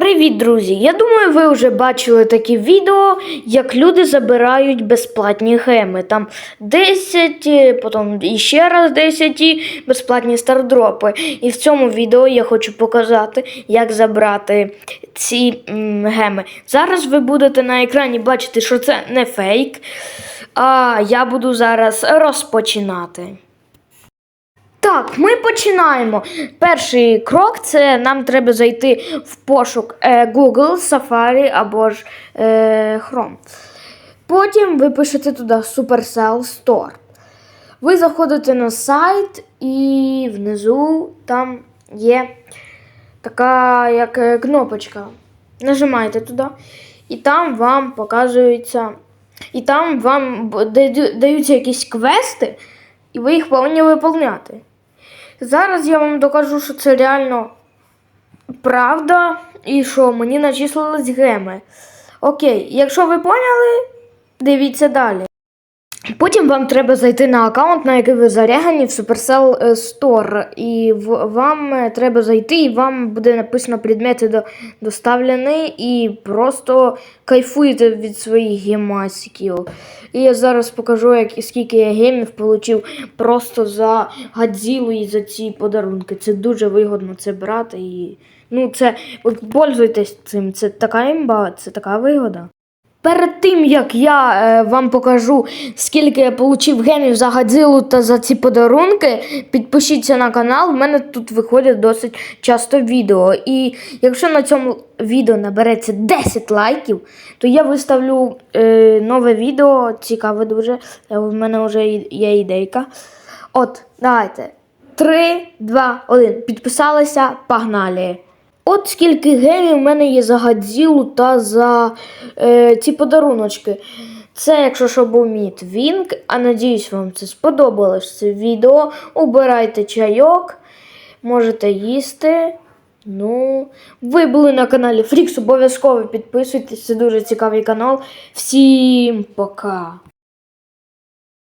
Привіт, друзі! Я думаю, ви вже бачили такі відео, як люди забирають безплатні геми. Там 10, е, потім іще раз 10 і безплатні стардропи. І в цьому відео я хочу показати, як забрати ці м, геми. Зараз ви будете на екрані бачити, що це не фейк. А я буду зараз розпочинати. Так, ми починаємо. Перший крок це нам треба зайти в пошук е, Google, Safari або ж е, Chrome. Потім ви пишете туди Supercell Store. Ви заходите на сайт і внизу там є така як е, кнопочка. Нажимаєте туди, і там вам показується, і там вам даються якісь квести, і ви їх повинні виповняти. Зараз я вам докажу, що це реально правда і що мені начислились геми. Окей, якщо ви поняли, дивіться далі. Вам треба зайти на аккаунт, на який ви зарягані в Supercell е, Store. І вам е, треба зайти, і вам буде написано предмети до, доставлені, і просто кайфуєте від своїх гемасиків. І я зараз покажу, як, скільки я гемів отримав просто за Гадзілу і за ці подарунки. Це дуже вигодно це брати. І, ну, це, от, пользуйтесь цим, це така імба, це така вигода. Перед тим як я е, вам покажу, скільки я отримав гемів за Гадзилу та за ці подарунки, підпишіться на канал. У мене тут виходять досить часто відео. І якщо на цьому відео набереться 10 лайків, то я виставлю е, нове відео. Цікаве дуже. Е, У мене вже є ідейка. От, давайте. 3, 2, 1. Підписалися, погнали! От скільки гемів в мене є за Гадзілу та за е, ці подаруночки. Це, якщо що був мій твінк, а надіюсь, вам це сподобалось це відео. Убирайте чайок, можете їсти. Ну, ви були на каналі Фрікс, обов'язково підписуйтесь, це дуже цікавий канал. Всім пока!